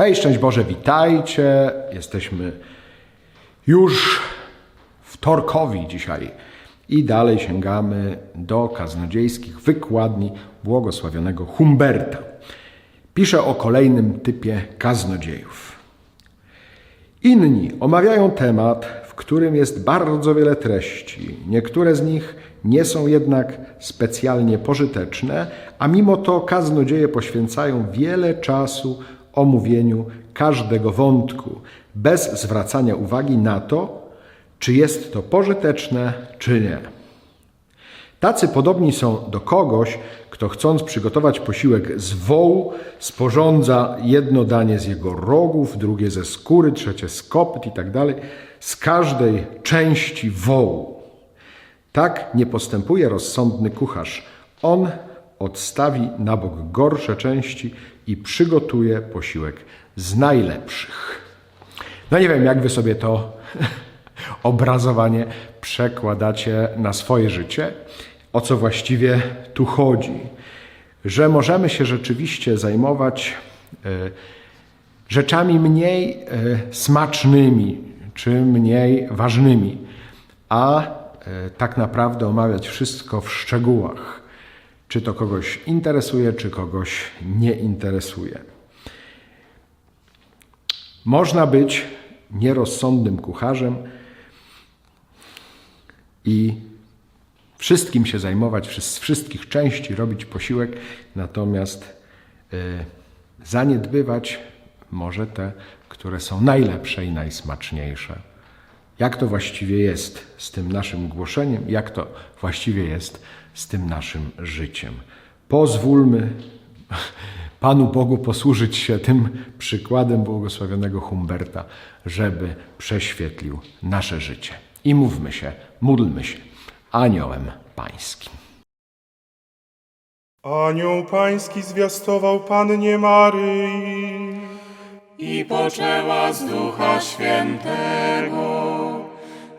Hej, szczęść Boże, witajcie. Jesteśmy już wtorkowi dzisiaj i dalej sięgamy do kaznodziejskich wykładni błogosławionego Humberta. Pisze o kolejnym typie kaznodziejów. Inni omawiają temat, w którym jest bardzo wiele treści. Niektóre z nich nie są jednak specjalnie pożyteczne, a mimo to kaznodzieje poświęcają wiele czasu omówieniu każdego wątku, bez zwracania uwagi na to, czy jest to pożyteczne, czy nie. Tacy podobni są do kogoś, kto chcąc przygotować posiłek z wołu, sporządza jedno danie z jego rogów, drugie ze skóry, trzecie z kopyt i tak dalej, z każdej części wołu. Tak nie postępuje rozsądny kucharz. On odstawi na bok gorsze części i przygotuje posiłek z najlepszych. No nie wiem, jak wy sobie to obrazowanie przekładacie na swoje życie, o co właściwie tu chodzi. Że możemy się rzeczywiście zajmować e, rzeczami mniej e, smacznymi czy mniej ważnymi, a e, tak naprawdę omawiać wszystko w szczegółach. Czy to kogoś interesuje, czy kogoś nie interesuje. Można być nierozsądnym kucharzem i wszystkim się zajmować, z wszystkich części robić posiłek, natomiast y, zaniedbywać może te, które są najlepsze i najsmaczniejsze. Jak to właściwie jest z tym naszym głoszeniem, jak to właściwie jest z tym naszym życiem. Pozwólmy Panu Bogu posłużyć się tym przykładem błogosławionego Humberta, żeby prześwietlił nasze życie. I mówmy się, módlmy się aniołem pańskim. Anioł pański zwiastował Pannie Maryi. i poczęła z Ducha Świętego.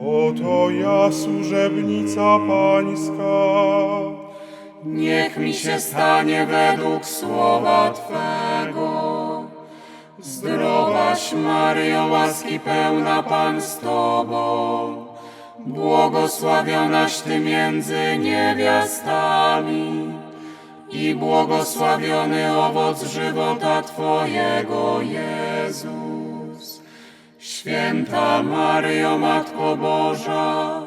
Oto ja, służebnica pańska. Niech mi się stanie według słowa Twego. Zdrowaś Maryjo, łaski pełna Pan z Tobą, błogosławionaś Ty między niewiastami i błogosławiony owoc żywota Twojego, Jezus. Święta Maryjo, Matko Boża,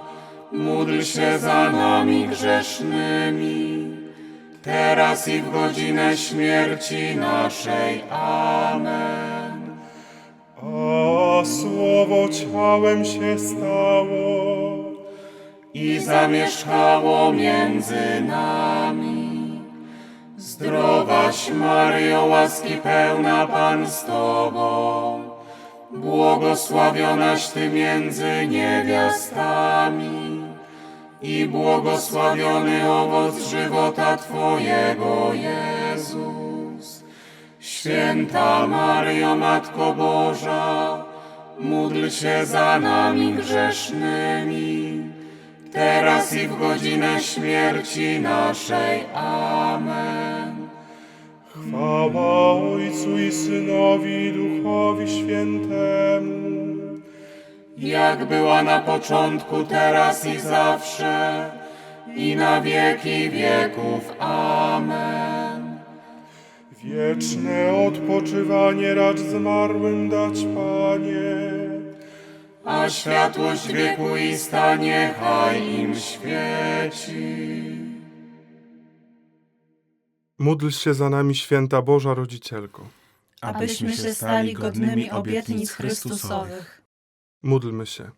módl się za nami grzesznymi, teraz i w godzinę śmierci naszej. Amen. A słowo ciałem się stało. i zamieszkało między nami. Zdrowaś Maryjo, łaski pełna Pan z Tobą, błogosławionaś Ty między niewiastami i błogosławiony owoc żywota Twojego, Jezus. Święta Maryjo, Matko Boża, módl się za nami grzesznymi, teraz i w godzinę śmierci naszej. Amen. Chwała Ojcu i Synowi i Duchowi Świętemu. Jak była na początku, teraz i zawsze, i na wieki wieków. Amen. Wieczne odpoczywanie racz zmarłym dać, Panie. A światłość wieku i niechaj im świeci. Módl się za nami, święta Boża Rodzicielko. abyśmy się stali godnymi obietnic Chrystusowych. Módlmy się.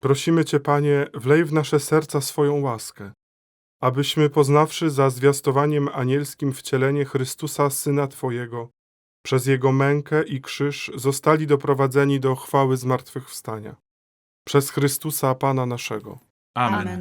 Prosimy Cię, Panie, wlej w nasze serca swoją łaskę, abyśmy poznawszy za zwiastowaniem anielskim wcielenie Chrystusa, Syna Twojego, przez Jego mękę i krzyż zostali doprowadzeni do chwały zmartwychwstania. Przez Chrystusa Pana naszego. Amen.